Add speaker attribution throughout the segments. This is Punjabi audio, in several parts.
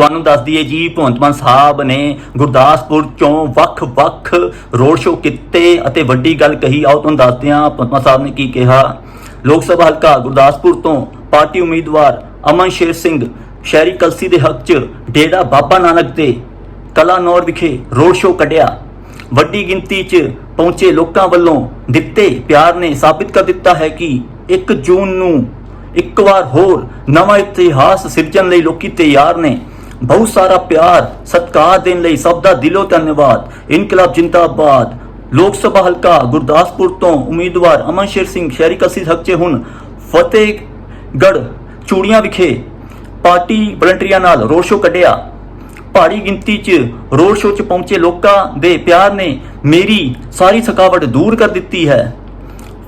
Speaker 1: ਤੁਹਾਨੂੰ ਦੱਸ ਦਈਏ ਜੀ, ਭਗਵੰਤ ਮਾਨ ਸਾਹਿਬ ਨੇ ਗੁਰਦਾਸਪੁਰ ਚੋਂ ਵੱਖ-ਵੱਖ ਰੋਡ ਸ਼ੋਅ ਕੀਤੇ ਅਤੇ ਵੱਡੀ ਗੱਲ ਕਹੀ। ਆਓ ਤੁਹਾਨੂੰ ਦੱਸਦੇ ਹਾਂ, ਭਗਵੰਤ ਮਾਨ ਸਾਹਿਬ ਨੇ ਕੀ ਕਿਹਾ। ਲੋਕ ਸਭਾ ਹਲਕਾ ਗੁਰਦਾਸਪੁਰ ਤੋਂ ਪਾਰਟੀ ਉਮੀਦਵਾਰ ਅਮਨ ਸ਼ੇਰ ਸਿੰਘ, ਸ਼ਹਿਰੀ ਕਲਸੀ ਦੇ ਹੱਕ 'ਚ ਡੇਰਾ ਬਾਬਾ ਨਾਨਕ ਦੇ ਕਲਾਨੌਰ ਵਿਖੇ ਰੋਡ ਸ਼ੋਅ ਕੱਢਿਆ। ਵੱਡੀ ਗਿਣਤੀ 'ਚ ਪਹੁੰਚੇ ਲੋਕਾਂ ਵੱਲੋਂ ਦਿੱਤੇ ਪਿਆਰ ਨੇ ਸਾਬਿਤ ਕਰ ਦਿੱਤਾ ਹੈ ਕਿ 1 ਜੂਨ ਨੂੰ ਇੱਕ ਵਾਰ ਹੋਰ ਨਵਾਂ ਇਤਿਹਾਸ ਸਿਰਜਣ ਲਈ ਲੋਕੀ ਤਿਆਰ ਨੇ। ਬਹੁਤ ਸਾਰਾ ਪਿਆਰ, ਸਤਿਕਾਰ ਦੇਣ ਲਈ ਸਭ ਦਾ ਦਿਲੋਂ ਧੰਨਵਾਦ। ਇਨਕਲਾਬ ਜਿੰਦਾਬਾਦ। ਲੋਕ ਸਭਾ ਹਲਕਾ ਗੁਰਦਾਸਪੁਰ ਤੋਂ ਉਮੀਦਵਾਰ ਅਮਨ ਸ਼ੇਰ ਸਿੰਘ ਸ਼ਹਿਰੀ ਕਸੀ ਹੱਕ ਹੁਣ ਫਤਿਹਗੜ੍ਹ ਚੂੜੀਆਂ ਵਿਖੇ ਪਾਰਟੀ ਵਲੰਟੀਅਰਾਂ ਨਾਲ ਰੋਡ ਸ਼ੋਅ ਕੱਢਿਆ। ਭਾਰੀ ਗਿਣਤੀ 'ਚ ਰੋਡ ਸ਼ੋਅ 'ਚ ਪਹੁੰਚੇ ਲੋਕਾਂ ਦੇ ਪਿਆਰ ਨੇ ਮੇਰੀ ਸਾਰੀ ਥਕਾਵਟ ਦੂਰ ਕਰ ਦਿੱਤੀ ਹੈ।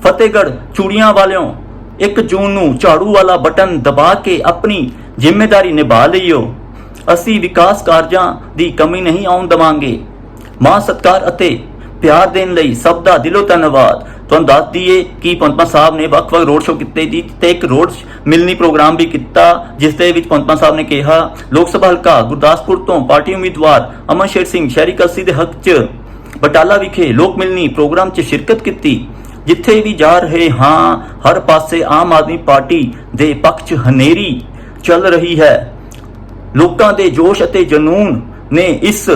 Speaker 1: ਫਤਿਹਗੜ੍ਹ ਚੂੜੀਆਂ ਵਾਲਿਓ 1 ਜੂਨ ਨੂੰ ਝਾੜੂ ਵਾਲਾ ਬਟਨ ਦਬਾ ਕੇ ਆਪਣੀ ਜ਼ਿੰਮੇਵਾਰੀ ਨਿਭਾ ਲਈਓ। ਅਸੀਂ ਵਿਕਾਸ ਕਾਰਜਾਂ ਦੀ ਕਮੀ ਨਹੀਂ ਆਉਣ ਦਵਾਂਗੇ। ਮਾਂ ਸਤਕਾਰ ਅਤੇ ਪਿਆਰ ਦੇਣ ਲਈ ਸਭ ਦਾ ਦਿਲੋਂ ਧੰਨਵਾਦ। ਤੁਹਾਨੂੰ ਦੱਸ ਦਈਏ ਕਿ ਪੰਤਮਾ ਸਾਹਿਬ ਨੇ ਵੱਖ-ਵੱਖ ਰੋਡ ਸ਼ੋਅ ਕੀਤੇ ਜੀ ਤੇ ਇੱਕ ਰੋਡ ਮਿਲਣੀ ਪ੍ਰੋਗਰਾਮ ਵੀ ਕੀਤਾ, ਜਿਸ ਦੇ ਵਿੱਚ ਪੰਤਮਾ ਸਾਹਿਬ ਨੇ ਕਿਹਾ, ਲੋਕ ਸਭਾ ਹਲਕਾ ਗੁਰਦਾਸਪੁਰ ਤੋਂ ਪਾਰਟੀ ਉਮੀਦਵਾਰ ਅਮਨ ਸ਼ੇਰ ਸਿੰਘ ਸ਼ਹਿਰੀ ਕਲਸੀ ਦੇ ਹੱਕ 'ਚ ਬਟਾਲਾ ਵਿਖੇ ਲੋਕ ਮਿਲਣੀ ਪ੍ਰੋਗਰਾਮ 'ਚ ਸ਼ਿਰਕਤ ਕੀਤੀ, ਜਿੱਥੇ ਵੀ ਜਾ ਰਹੇ ਹਾਂ, ਹਰ ਪਾਸੇ ਆਮ ਆਦਮੀ ਪਾਰਟੀ ਦੇ ਪੱਖ 'ਚ ਹਨੇਰੀ ਚੱਲ ਰਹੀ ਹੈ। ਲੋਕਾਂ ਦੇ ਜੋਸ਼ ਅਤੇ ਜਨੂਨ ਨੇ ਇਸ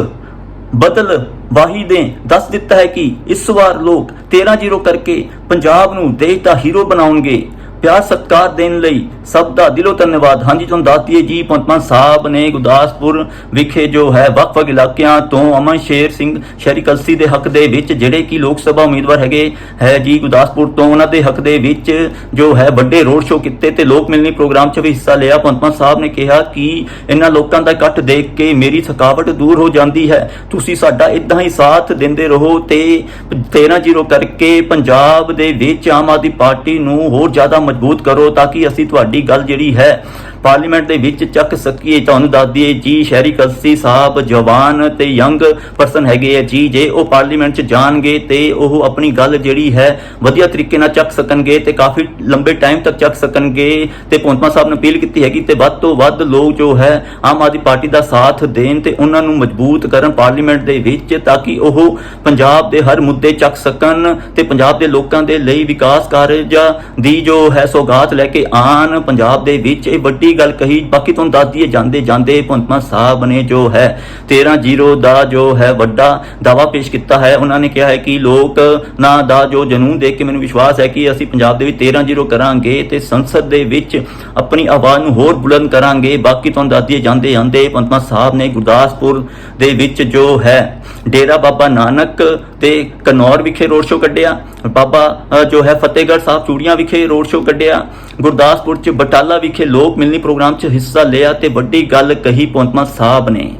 Speaker 1: ਬਦਲ ਵਾਹੀ ਨੇ ਦੱਸ ਦਿੱਤਾ ਹੈ ਕਿ ਇਸ ਵਾਰ ਲੋਕ 13-0 ਕਰਕੇ ਪੰਜਾਬ ਨੂੰ ਦੇਸ਼ ਦਾ ਹੀਰੋ ਬਣਾਉਣਗੇ। ਪਿਆਰ ਸਤਿਕਾਰ ਦੇਣ ਲਈ ਸਭ ਦਾ ਦਿਲੋਂ ਧੰਨਵਾਦ। ਹਾਂਜੀ, ਤੁਹਾਨੂੰ ਦੱਸ ਦਈਏ, ਜੀ ਪੰਤਮਾਨ ਸਾਹਿਬ ਨੇ ਗੁਰਦਾਸਪੁਰ ਵਿਖੇ ਜੋ ਹੈ ਵੱਖ-ਵੱਖ ਇਲਾਕਿਆਂ ਤੋਂ ਅਮਨ ਸ਼ੇਰ ਸਿੰਘ ਸ਼ਹਿਰੀ ਕਲਸੀ ਦੇ ਹੱਕ ਦੇ ਵਿੱਚ, ਜਿਹੜੇ ਕਿ ਲੋਕ ਸਭਾ ਉਮੀਦਵਾਰ ਹੈਗੇ, ਹੈ ਜੀ, ਗੁਰਦਾਸਪੁਰ ਤੋਂ ਉਹਨਾਂ ਦੇ ਹੱਕ ਦੇ ਵਿੱਚ ਜੋ ਹੈ ਵੱਡੇ ਰੋਡ ਸ਼ੋਅ ਕੀਤੇ ਤੇ ਲੋਕ ਮਿਲਣੀ ਪ੍ਰੋਗਰਾਮ 'ਚ ਵੀ ਹਿੱਸਾ ਲਿਆ। ਪੰਤਮਾਨ ਸਾਹਿਬ ਨੇ ਕਿਹਾ ਕਿ ਇਹਨਾਂ ਲੋਕਾਂ ਦਾ ਇਕੱਠ ਦੇਖ ਕੇ ਮੇਰੀ ਥਕਾਵਟ ਦੂਰ ਹੋ ਜਾਂਦੀ ਹੈ। ਤੁਸੀਂ ਸਾਡਾ ਇਦਾਂ ਹੀ ਸਾਥ ਦਿੰਦੇ ਰਹੋ ਤੇ 13-0 ਕਰਕੇ ਪੰਜਾਬ ਦੇ ਵਿੱਚ ਆਮ ਆਦਮੀ ਪਾਰਟੀ ਨੂੰ ਹੋਰ ਜ਼ਿਆਦਾ ਮਜ਼ਬੂਤ ਕਰੋ ਤਾਂ ਕਿ ਅਸੀਂ ਤੁਹਾਡੀ ਗੱਲ ਜਿਹੜੀ ਹੈ ਪਾਰਲੀਮੈਂਟ ਦੇ ਵਿੱਚ ਚੱਕ ਸਕੀਏ ਤੁਹਾਨੂੰ ਦੱਸ ਦਈਏ, ਜੀ ਸ਼ਹਿਰੀ ਕਲਸੀ ਸਾਹਿਬ ਜਵਾਨ ਤੇ ਯੰਗ ਪਰਸਨ ਹੈਗੇ ਆ ਜੀ, ਜੇ ਉਹ ਪਾਰਲੀਮੈਂਟ 'ਚ ਜਾਣਗੇ ਤੇ ਉਹ ਆਪਣੀ ਗੱਲ ਜਿਹੜੀ ਹੈ ਵਧੀਆ ਤਰੀਕੇ ਨਾਲ ਚੱਕ ਸਕਣਗੇ ਤੇ ਕਾਫੀ ਲੰਬੇ ਟਾਈਮ ਤੱਕ ਚੱਕ ਸਕਣਗੇ ਤੇ ਪੌਂਤਮਾ ਸਾਹਿਬ ਨੇ ਅਪੀਲ ਕੀਤੀ ਹੈਗੀ ਤੇ ਵੱਧ ਤੋਂ ਵੱਧ ਲੋਕ ਜੋ ਹੈ ਆਮ ਆਦਮੀ ਪਾਰਟੀ ਦਾ ਸਾਥ ਦੇਣ ਤੇ ਉਹਨਾਂ ਨੂੰ ਮਜ਼ਬੂਤ ਕਰਨ ਪਾਰਲੀਮੈਂਟ ਦੇ ਵਿੱਚ ਤਾਂ ਕਿ ਉਹ ਪੰਜਾਬ ਦੇ ਹਰ ਮੁੱਦੇ ਚੱਕ ਸਕਣ ਤੇ ਪੰਜਾਬ ਦੇ ਲੋਕਾਂ ਦੇ ਲਈ ਵਿਕਾਸ ਕਾਰਜਾਂ ਦੀ ਜੋ ਹੈ ਸੌਗਾਤ ਲੈ ਕੇ ਆਣ ਪੰਜਾਬ ਦੇ ਵਿੱਚ ਇਹ ਵੱਡੀ ਗੱਲ ਕਹੀ, ਬਾਕੀ ਤੁਹਾਨੂੰ ਦੱਸ ਦਈਏ, ਜਾਂਦੇ ਜਾਂਦੇ ਭੰਤਮਾ ਸਾਹਿਬ ਨੇ ਜੋ ਹੈ 13-0 ਦਾ ਜੋ ਹੈ ਵੱਡਾ ਦਾਵਾ ਪੇਸ਼ ਕੀਤਾ ਹੈ। ਉਹਨਾਂ ਨੇ ਕਿਹਾ ਹੈ ਕਿ ਲੋਕ ਨਾ ਦਾ ਜੋ ਜਨੂਨ ਦੇਖ ਕੇ ਮੈਨੂੰ ਵਿਸ਼ਵਾਸ ਹੈ ਕਿ ਅਸੀਂ ਪੰਜਾਬ ਦੇ ਵਿੱਚ 13-0 ਕਰਾਂਗੇ ਤੇ ਸੰਸਦ ਦੇ ਵਿੱਚ ਆਪਣੀ ਆਵਾਜ਼ ਨੂੰ ਹੋਰ ਬੁਲੰਦ ਕਰਾਂਗੇ। ਬਾਕੀ ਤੁਹਾਨੂੰ ਦੱਸ ਦਈਏ, ਜਾਂਦੇ ਜਾਂਦੇ ਭੰਤਮਾ ਸਾਹਿਬ ਨੇ ਗੁਰਦਾਸਪੁਰ ਦੇ ਵਿੱਚ ਜੋ ਹੈ, ਡੇਰਾ ਬਾਬਾ ਨਾਨਕ ਤੇ ਕਨੌਰ ਵਿਖੇ ਰੋਡ ਸ਼ੋਅ ਕੱਢਿਆ। ਬਾਬਾ ਜੋ ਹੈ ਫਤਿਹਗੜ੍ਹ ਸਾਹਿਬ ਚੂੜੀਆਂ ਵਿਖੇ ਰੋਡ ਸ਼ੋਅ ਕੱਢਿਆ। ਗੁਰਦਾਸਪੁਰ ਚ ਬਟਾਲਾ ਵਿਖੇ ਲੋਕ ਮਿਲਣੀ ਪ੍ਰੋਗਰਾਮ ਚ ਹਿੱਸਾ ਲਿਆ ਤੇ ਵੱਡੀ ਗੱਲ ਕਹੀ ਪੌਂਤਮਾ ਸਾਹਿਬ ਨੇ।